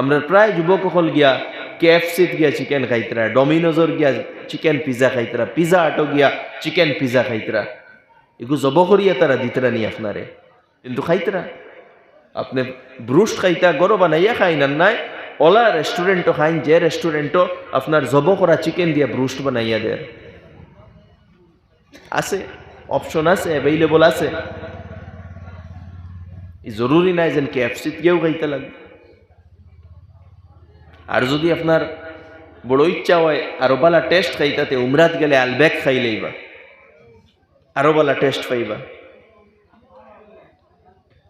আমরা প্রায় যুবক সকল গিয়া কেএফসিত গিয়া চিকেন খাইতরা ডমিনোজর গিয়া চিকেন পিজা খাইতরা পিজা আটো গিয়া চিকেন পিজা খাইতরা। এগুলো জব করিয়া তারা দিতরা নি আপনারে কিন্তু খাইতরা। আপনি ব্রুস্ট খাইতা গরো বানাইয়া খাই না নাই ওলা রেস্টুরেন্টও খাইন যে রেস্টুরেন্টও আপনার জব করা চিকেন দিয়া ব্রুস্ট বানাইয়া দেয় আছে অপশন আছে অ্যাভেলেবল আছে। জরুরি নাই যেন কে এফসিত গিয়েও খাইতে লাগবে। আর যদি আপনার বড় ইচ্ছা হয় আরও বালা টেস্ট খাইতাতে, উমরাত গেলে আলবেক খাই লইবা। আরও বালা টেস্ট পাইবা।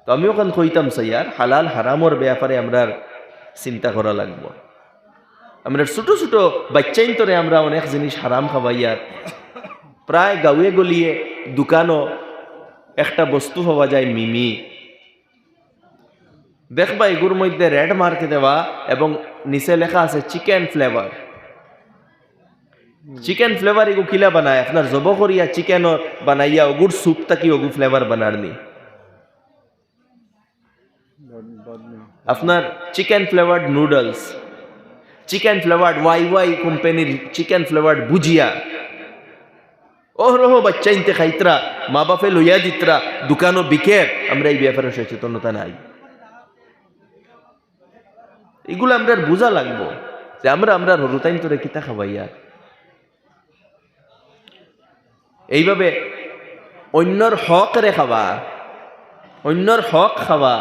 তো আমি ওখান কইতাম, সাইয়ার, হালাল, হারামর ব্যাপারে আমরা চিন্তা করা লাগবো। আমরা ছোট ছোট বাচ্চাইন তরে আমরা অনেক জিনিস হারাম খাবাইয়ার প্রায় গাঁয়ে গলিয়ে দোকানও একটা বস্তু পাওয়া যায় মিমি। দেখবা এগুর মধ্যে রেড মার্কে দেওয়া এবং নিচে লেখা আছে চিকেন ফ্লেভার চিকেন ফ্লেভার এগু কিলা বানায়? আপনার জব করিয়া চিকেন বানাইয়া ওগুর স্যুপ তাকি ওগু ফ্লেভার বানার নি আপনার chicken flavoured noodles chicken flavoured Wai Wai কোম্পানির চিকেন ফ্লেভার্ড ভুজিয়া ওহ রহ বাচ্চা ইনতে খাইতরা, মা বাপে লইয়া দিতরা, দোকানও বিকে। আমরা এই ব্যাপারে সচেতনতা নাই। এগুলো আমরা বোঝা লাগবো যে আমরা আমরা রুতাইন তোরে কিতা খাবাইয়া এইভাবে অন্যর হক রে খাওয়া অন্যর হক খাওয়া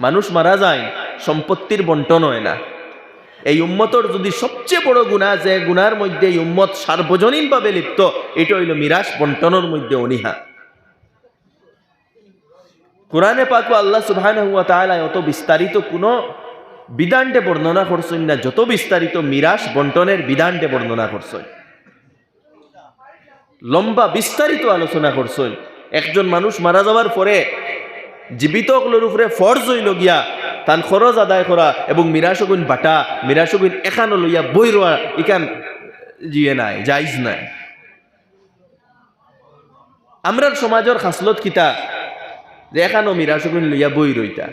মানুষ মারা যায়, সম্পত্তির বন্টন হয় না। এই উম্মতর যদি সবচেয়ে বড় গুণা যে গুনার মধ্যে এই উম্মত সার্বজনীনভাবে লিপ্ত, এটা হইল মিরাস বন্টনের মধ্যে অনিহা। কোরআনে পাকু আল্লাহ সুবহানাহু ওয়া অত বিস্তারিত কোনো বিধানটে বর্ণনা করছেন না, যত বিস্তারিত মিরাস বন্টনের বিধানটে বর্ণনা করছেন লম্বা বিস্তারিত আলোচনা করছেন একজন মানুষ মারা যাওয়ার পরে জীবিত অকলের উপরে ফরজ হইল গিয়া তান খরচ আদায় করা এবং মিরাসগুন বাটা মিরাসগুন এখানো লইয়া বই রোয়া ইকান জিয়ে নাই জাইজ নাই। আমরার সমাজের খাসলত কিতা? যে এখানো মিরাসগুন লইয়া বই রইতা।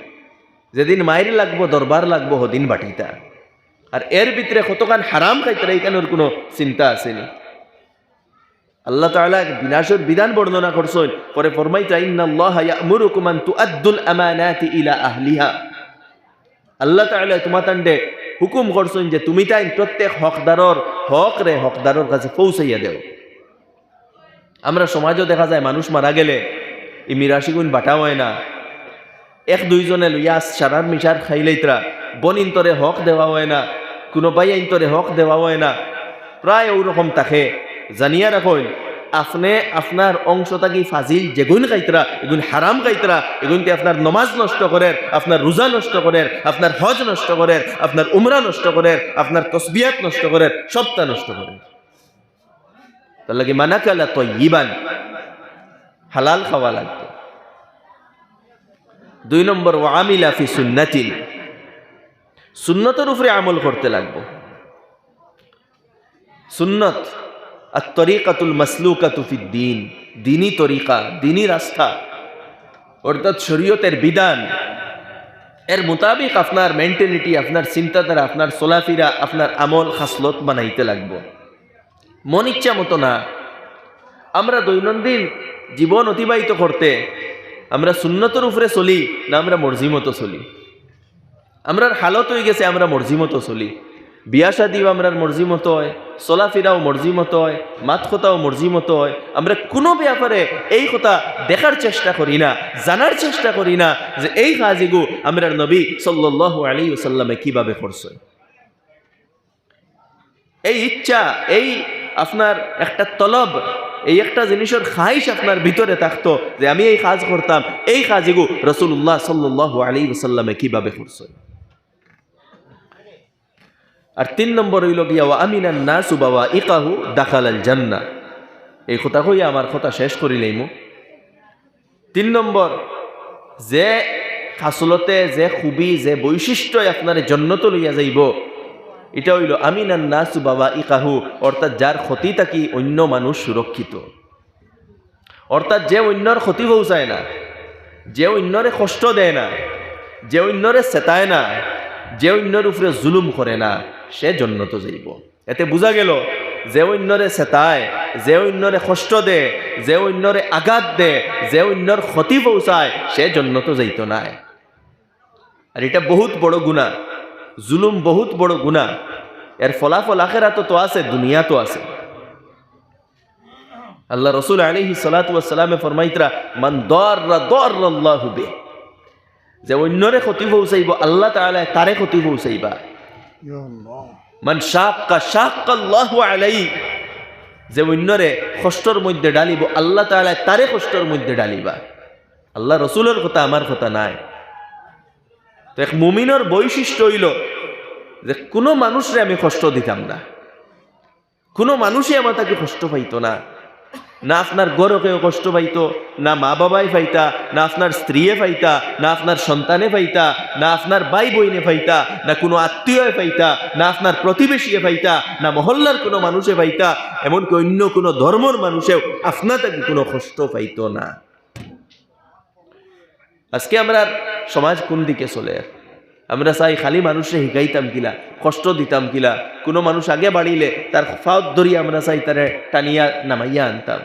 যেদিন মায়ের লাগবো, দরবার লাগবো হদিন বাটিতা। আর এর ভিতরে কতখান হারাম খাইতারা এখানোর কোনো চিন্তা আসেনি আল্লাহ তাআলা বিনাশের বিধান বর্ণনা করছেন, পরে আমানাতি ইলা আহলিহা। আল্লাহ তাআলা তোমাতান্ডে হুকুম করছেন যে, তুমি তাই প্রত্যেক হকদারর হক রে হকদারর কাছে পৌঁছাইয়া দেও। আমরা সমাজও দেখা যায়, মানুষ মারা গেলে এই মিরাশিগুণ বাটা হয় না। এক দুইজনে লইয়া সারার মিশার খাইলেইতরা বনিন তরে হক দেওয়া হয় না কোনো বাই হক দেওয়া হয় না। প্রায় ওরকম তাকে। জানিয়া রাখুন আপনি আপনার অংশ থাকি ফাজিল যেগুন খাইতরা এগুন হারাম খাইতরা এগুনতে আপনার নমাজ নষ্ট করেন আপনার রোজা নষ্ট করেন আপনার হজ নষ্ট করেন আপনার উমরা নষ্ট করেন আপনার তসবিয়াত নষ্ট করেন সবটা নষ্ট করেন তার লাগে মানাকালা তো ইবান হালাল খাওয়া লাগবে। দুই নম্বর ওয়ামিলা ফি সুন্নাতিল। সুন্নতের উপরে আমল করতে লাগবো। সুন্নত আর তরিকাতুল মাসলুকাতু ফি দিন। দিনী তরিকা দিনী রাস্তা। অর্থাৎ শরীয়তের বিধান। এর মোতাবিক আপনার মেন্টালিটি, আপনার চিন্তাধারা, আপনার চলাফিরা, আপনার আমল খাসলত বানাইতে লাগবো। মন ইচ্ছা মতো না। আমরা দৈনন্দিন জীবন অতিবাহিত করতে আমরা সুন্নতর উপরে চলি না আমরা মর্জি মতো চলি। আমরার হালত হয়ে গেছে, আমরা মর্জি মতো চলি। বিয়া শাদিও আমরার মর্জি মতো হয়, চলাফেরাও মর্জি মতো হয়, মাত কথাও মর্জি মতো হয়। আমরা কোনো ব্যাপারে এই কথা দেখার চেষ্টা করি না, জানার চেষ্টা করি না যে এই কাজিগু আমরার নবী সাল্লাহ আলী সাল্লামে কীভাবে করছে এই ইচ্ছা, এই আপনার একটা তলব এই একটা জিনিসের খাইশ আপনার ভিতরে থাকতো যে আমি এই কাজ করতাম, এই কাজেগু রসুল্লাহ সাল্লাহ আলী সাল্লামে কীভাবে করছে? আর তিন নম্বর হইল গিয়া আমিনান না সুবাবা ইকাহু দাখালাল জান্না এই কথা কইয়া আমার কথা শেষ করিলেইমু তিন নম্বর, যে আসলতে যে খুবই, যে বৈশিষ্ট্য আপনার জন্নত লইয়া যাইব এটা হইল আমিনান নাসু বাবা ইকাহু অর্থাৎ যার ক্ষতি থাকি অন্য মানুষ সুরক্ষিত। অর্থাৎ যে অন্যর ক্ষতি পৌঁছায় না, যে অন্যরে কষ্ট দেয় না, যে অন্যরে চেতায় না, যে অন্যর উপরে জুলুম করে না, সে জন্নত যাইব। এতে বোঝা গেল, যে অন্যরে চেতায় যে অন্যরে কষ্ট দে যে অন্যরে আঘাত দে যে অন্যর ক্ষতি পৌঁছায় সে জন্নত যাইত নাই। আর এটা বহুত বড় গুণা জুলুম বহুত বড় গুণা। এর ফলাফল আখেরা তো আছে দুনিয়া তো আছে। আল্লাহ রসুল আলিহি সালাতামে ফরমাইতরা মান দর দর হুবে যে অন্যরে ক্ষতি পৌঁছাইব আল্লাহ তাআলা তারে ক্ষতি পৌঁছাইবা. মান শাক্কা শাক্কা আল্লাহ আলাই যে অন্যরে কষ্টর মধ্যে ডালিব আল্লাহ তাআলা তারে কষ্টর মধ্যে ডালিবা আল্লাহ রসুলের কথা আমার কথা নাই। তো এক মুমিনের বৈশিষ্ট্য হইল যে কোনো মানুষরে আমি কষ্ট দিতাম না। কোনো মানুষই আমার তাকে কষ্ট পাইতো না। না আপনার গড়ে কেউ কষ্ট পাইতো, না মা বাবাই পাইতা, না আপনার স্ত্রীয়ে পাইতা, না আপনার সন্তানে পাইতা, না আপনার ভাই বইনে পাইতা, না কোনো আত্মীয় পাইতা, না আপনার প্রতিবেশীয়ে পাইতা, না মহল্লার কোনো মানুষে পাইতা, এমনকি অন্য কোনো ধর্মর মানুষেও আপনার তাকে কোনো কষ্ট পাইতো না। আজকে আমরা সমাজ কোন দিকে চলে? আমরা চাই খালি মানুষে শিকাইতাম কিলা কষ্ট দিতাম কিলা কোনো মানুষ আগে বাড়িলে তার ফাউত ধরিয়া আমরা চাই তারে টানিয়া নামাইয়া আনতাম।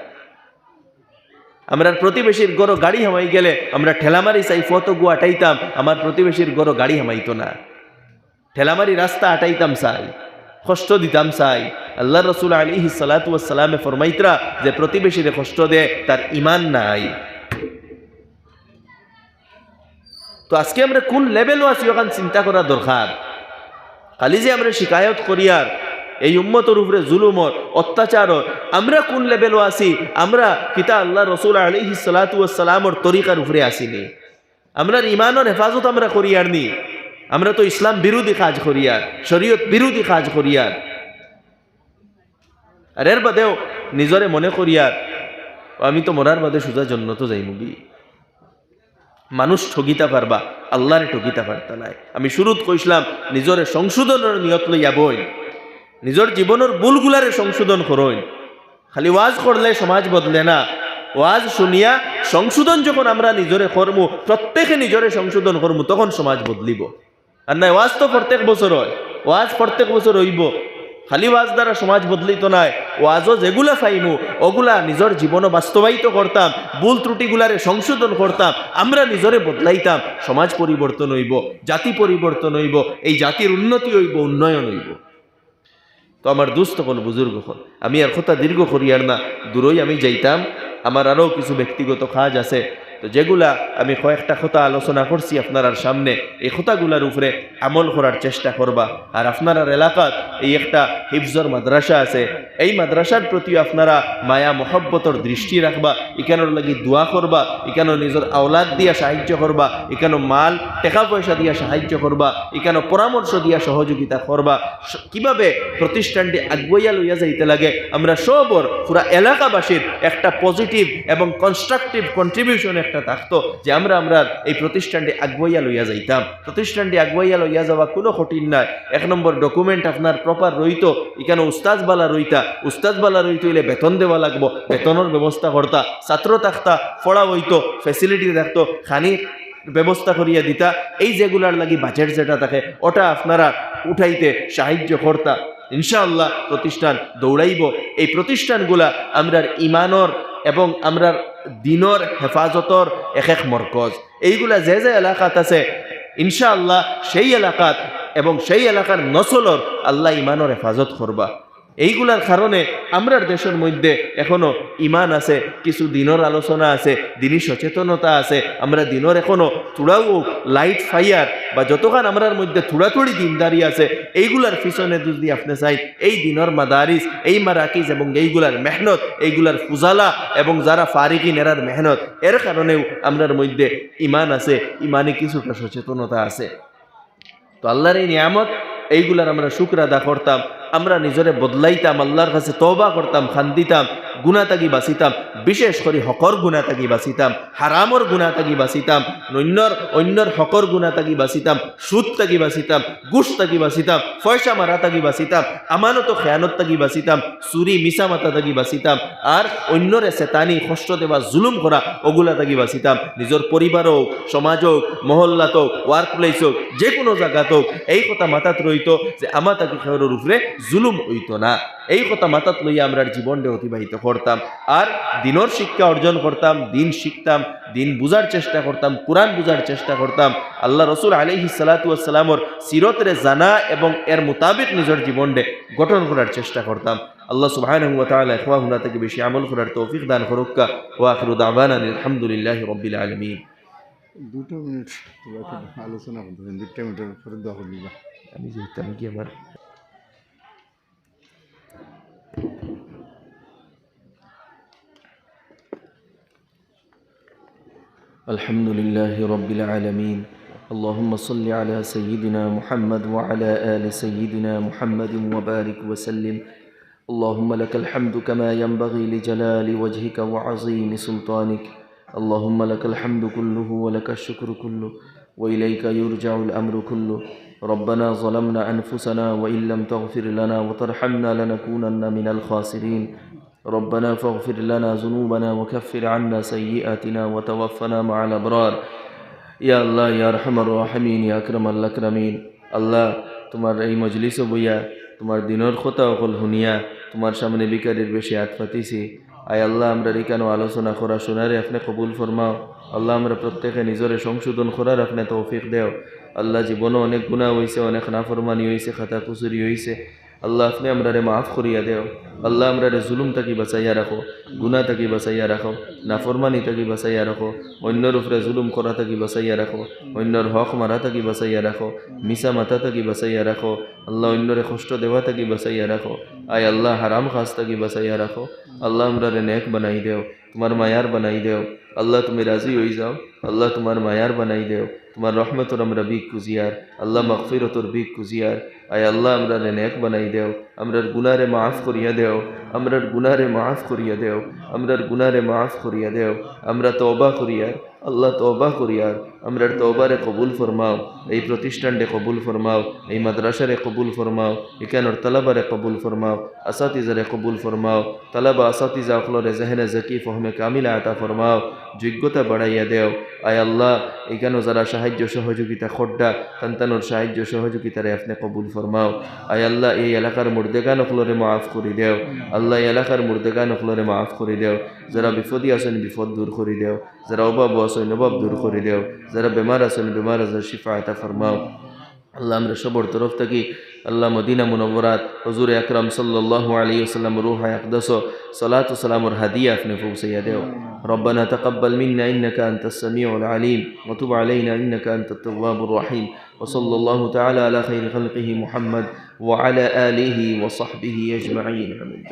আমরা প্রতিবেশীর গরো গাড়ি হামাই গেলে আমরা ঠেলামারি চাই ফত গু আটাইতাম আমার প্রতিবেশীর গরো গাড়ি হামাইতো না। ঠেলামারি রাস্তা আটাইতাম চাই, কষ্ট দিতাম চাই। আল্লাহ রসুল আলী সালাতামে ফরমাইতরা যে প্রতিবেশীরে কষ্ট দেয় তার ইমান নাই। তো আজকে আমরা কোন লেভেলও আছি ওখান চিন্তা করা দরকার। খালি যে আমরা শিকায়ত করিয়ার এই উম্মতর উপরে জুলুমর অত্যাচারর আমরা কোন লেভেলও আছি? আমরা কিতা আল্লাহ রসুল আলহি সালাতামর তরিকার উপরে আসিনি। আমরা ইমানের হেফাজত আমরা করিয়ার নি। আমরা তো ইসলাম বিরোধী কাজ করিয়ার শরীয়ত বিরোধী কাজ করিয়ার আর। এর বাদেও নিজরে মনে করিয়ার আমি তো মরার বাদে সোজা জন্য তো যাই মুগি মানুষ ঠগিতা পারবা, আল্লাহরে ঠগিতা পারতা নাই। আমি শুরুত কইসলাম, নিজরে সংশোধনের নিয়ত লইয়া বই নিজের জীবনের ভুলগুলারে সংশোধন করইন খালি ওয়াজ করলে সমাজ বদলে না। ওয়াজ শুনিয়া সংশোধন যখন আমরা নিজরে কর্ম, প্রত্যেকে নিজরে সংশোধন কর্ম, তখন সমাজ বদলিব। আর নাই, ওয়াজ তো প্রত্যেক বছর হয়। ওয়াজ প্রত্যেক বছর হইব। খালি ওয়াজ দ্বারা সমাজ বদলিত নাই। ওয়াজও যেগুলা পাইমু ওগুলা নিজের জীবনে বাস্তবায়িত করতাম ভুল ত্রুটিগুলারে সংশোধন করতাম আমরা নিজরে বদলাইতাম, সমাজ পরিবর্তন হইব, জাতি পরিবর্তন হইব, এই জাতির উন্নতি হইব, উন্নয়ন হইব। তো আমার দুস্থ কোন বুজুর্গ হন আমি আর কথা দীর্ঘ করি আর না দূরই আমি যাইতাম। আমার আরও কিছু ব্যক্তিগত কাজ আছে। তো যেগুলা আমি কয়েকটা কথা আলোচনা করছি আপনার সামনে, এই কথাগুলার উপরে আমল করার চেষ্টা করবা। আর আপনার এলাকাত এই একটা হিফজর মাদ্রাসা আছে, এই মাদ্রাসার প্রতি আপনারা মায়া মহব্বতর দৃষ্টি রাখবা, এখানোর লাগি দোয়া করবা, এখানো নিজের আওলাদ দিয়া সাহায্য করবা, এখানো মাল টাকা পয়সা দিয়া সাহায্য করবা, এখানো পরামর্শ দিয়া সহযোগিতা করবা। কীভাবে প্রতিষ্ঠানটি আগুয়াইয়া লইয়া যাইতে লাগে, আমরা সবর পুরা এলাকাবাসীর একটা পজিটিভ এবং কনস্ট্রাকটিভ কন্ট্রিবিউশন একটা থাকতো যে আমরা আমরা এই প্রতিষ্ঠানটি আগুয়াইয়া লইয়া যাইতাম। প্রতিষ্ঠানটি আগুয়াইয়া লইয়া যাওয়া কোনো কঠিন নাই। এক নম্বর ডকুমেন্ট আপনার প্রপার রইতো। এখানে উস্তাদবালা রইতা। উস্তাদবালা রইতে হইলে বেতন দেওয়া লাগবো। বেতনের ব্যবস্থা করতা। ছাত্র থাকতা ফড়া হইতো। ফেসিলিটি থাকতো। খানি ব্যবস্থা করিয়া দিতা। এই যেগুলার লাগি বাজেট যেটা থাকে, ওটা আপনারা উঠাইতে সাহায্য করতা। ইনশাআল্লাহ প্রতিষ্ঠান দৌড়াইব। এই প্রতিষ্ঠানগুলা আমরা ইমানর এবং আমরার দিনর হেফাজতর এক এক মরকজ। এইগুলা যে যে এলাকাত আছে, ইনশাআল্লাহ সেই এলাকাত এবং সেই এলাকার নসলর আল্লাহ ইমানর হেফাজত করবা। এইগুলার কারণে আমরার দেশের মধ্যে এখনও ইমান আছে, কিছু দিনের আলোচনা আছে দিনই সচেতনতা আছে, আমরা দিনের এখনও থোড়াও লাইট ফাইয়ার বা যতক্ষণ আমরার মধ্যে থোড়াথুড়ি দিনদারি আছে, এইগুলার পিছনে যদি আপনি চাই, এই দিনের মাদারিস, এই মারাকিজ এবং এইগুলার মেহনত, এইগুলার ফুজালা এবং যারা ফারিকিন এরার মেহনত, এর কারণেও আমরার মধ্যে ইমান আছে, ইমানে কিছুটা সচেতনতা আছে। তো আল্লাহর এই নিয়ামত, এইগুলার আমরা শুক্র আদা করতাম। আমরা নিজরে বদলাইতাম আল্লাহর কাছে তবা করতাম খান দিতাম। গুণা তাগি বাঁচিতাম বিশেষ করে হকর গুণা তাগি বাঁচিতাম হারামর গুণা তাগি বাঁচিতাম অন্যর অন্যর হকর গুণা তাগি বাঁচিতাম সুদ তাগি বাঁচিতাম গুস তাগি বাঁচিতাম পয়সা মারা তাগি বাঁচিতাম আমানত খেয়ানত তাগি বাঁচিতাম চুরি মিছা মাতা তাগি বাঁচিতাম আর অন্যরে চেতানি কষ্ট দেওয়া জুলুম করা ওগুলা তাগি বাঁচিতাম নিজের পরিবার হোক সমাজ হোক মহল্লাত হোক ওয়ার্ক প্লেস হোক যে কোনো জায়গাত হোক এই কথা মাথাত রইত যে আমার তাকে খেয়রের উপরে জুলুম হইত না। এই কথা মাথাত লইয়া আমরা জীবনটা অতিবাহিত করতাম আর দিনর শিক্ষা অর্জন করতাম দিন শিখতাম দিন বুঝার চেষ্টা করতাম কোরআন বুঝার চেষ্টা করতাম। আল্লাহ রসুল আলিহি সালাতামর সিরতরে জানা এবং এর মোতাবেক নিজের জীবনকে গঠন করার চেষ্টা করতাম। আল্লাহ ইখওয়া থেকে বেশি আমল করার তৌফিক দান করুক্কা ওয়া আখিরু দাওয়ানা আলহামদুলিল্লাহি রাব্বিল আলামিন। দুটো মিনিট আলোচনা করতেছেন দুটা মিনিটের পরে করে দিবা আমি যেতাম কি আমার الحمد لله رب العالمين. اللهم صل على سيدنا محمد وعلى آل سيدنا محمد وبارك وسلم. اللهم لك الحمد كما ينبغي لجلال وجهك وعظيم سلطانك. اللهم لك الحمد كله ولك الشكر كله وإليك يرجع الأمر كله. ربنا ظلمنا أنفسنا وإن لم تغفر لنا وترحمنا لنكونن من الخاسرين. ربنا فاغفر لنا ذنوبنا وكفر عنا سيئاتنا وتوفنا مع الأبرار ইয়া আল্লাহ ইয়া রহমার রাহমিন ইয়া আকরাম আল্লাহ আকরামিন আল্লাহ তোমার এই মজলিস বইয়া তোমার দিনের কথা অকল শুনিয়া তোমার সামনে বিকারের বেশি হাত পাতিছি আয় আল্লাহ আমরা এখানে আলোচনা করা শোনারে আপনি কবুল ফরমাও আল্লাহ আমরা প্রত্যেকে নিজরে সংশোধন করার আপনি তৌফিক দেও আল্লাহ জীবনও অনেক গুণা হয়েছে অনেক নাফরমানি হয়েছে খাতা কুচুরি হয়েছে আল্লাহ আপনি আমরা রে মাফ করিয়া দেও। আল্লাহ আমরা রে জুলুম তাকি বাঁচাইয়া রাখো গুণা তাকি বাঁচাইয়া রাখো, নাফরমানি তাকি বাঁচাইয়া রাখো, অন্যর উপরে জুলুম করা তাকি বাঁচাইয়া রাখো, অন্যর হক মারা তাকি বাঁচাইয়া রাখো মিশা মাথা তাকি বাঁচাইয়া রাখো, আল্লাহ অন্যরে কষ্ট দেওয়া তাকি বাঁচাইয়া রাখো, আয় আল্লাহ হারাম খাস তাকি বাঁচাইয়া রাখো, আল্লাহ আমরা নেক বানাই দেও, তোমার মায়ার বানাই দেও। আল্লাহ তুমি রাজি হয়ে যাও আল্লাহ তোমার মায়ার বানাই দেও তোমার রহমতর আমরা বিক কুজিয়ার আল্লাহ মকফিরতর বিক কুজিয়ার আয় আল্লাহ আমরা নেক বানাই দেও আমরার গুনারে মাফ করিয়া দেও আমরার গুনারে মাফ করিয়া দেও আমরার গুনারে মাফ করিয়া দেও আমরা তওবা করিয়ার আল্লাহ তওবা করিয়ার আমরার তওবারে কবুল ফরমাও এই প্রতিষ্ঠানরে কবুল ফরমাও এই মাদ্রাসারে কবুল ফরমাও এখানোর তালাবারে কবুল ফরমাও আসাতিজারে কবুল ফরমাও তালাবা আসাতিজা অকলরে জেহেনে জাকি ফহমে কামিলা আতা ফরমাও যোগ্যতা বাড়াইয়া দেও। আয় আল্লাহ, এখানেও যারা সাহায্য সহযোগিতা খড্ডা, তান্তানোর সাহায্য সহযোগিতারে আপনি কবুল ফরমাও। আয় আল্লাহ, এই এলাকার মুর্দেগান অকলরে মাফ করে দেও। আল্লাহ, এই এলাকার মুর্দেগান অকলরে মাফ করে দেও। যারা বিপদী আছেন, বিপদ দূর করে দেও। যারা অভাব আছেন অভাব দূর করে দেও। যারা বেমার আছেন বেমার আছেন, শিফা এটা ফরমাও। আল্লাহ আমরা সবর তরফ থেকে আল্লাহ মদিনা মুনবরাত হজুর আকরাম সাল্লাল্লাহু আলাইহি ওয়াসাল্লাম রুহা আকদাস সালাত ও সালামর হাদিয়া আপনি পৌঁছাইয়া দেও ربنا تقبل منا إنك أنت السميع العليم وتب علينا إنك أنت التواب الرحيم وصلى الله تعالى على خير خلقه محمد وعلى آله وصحبه أجمعين آمين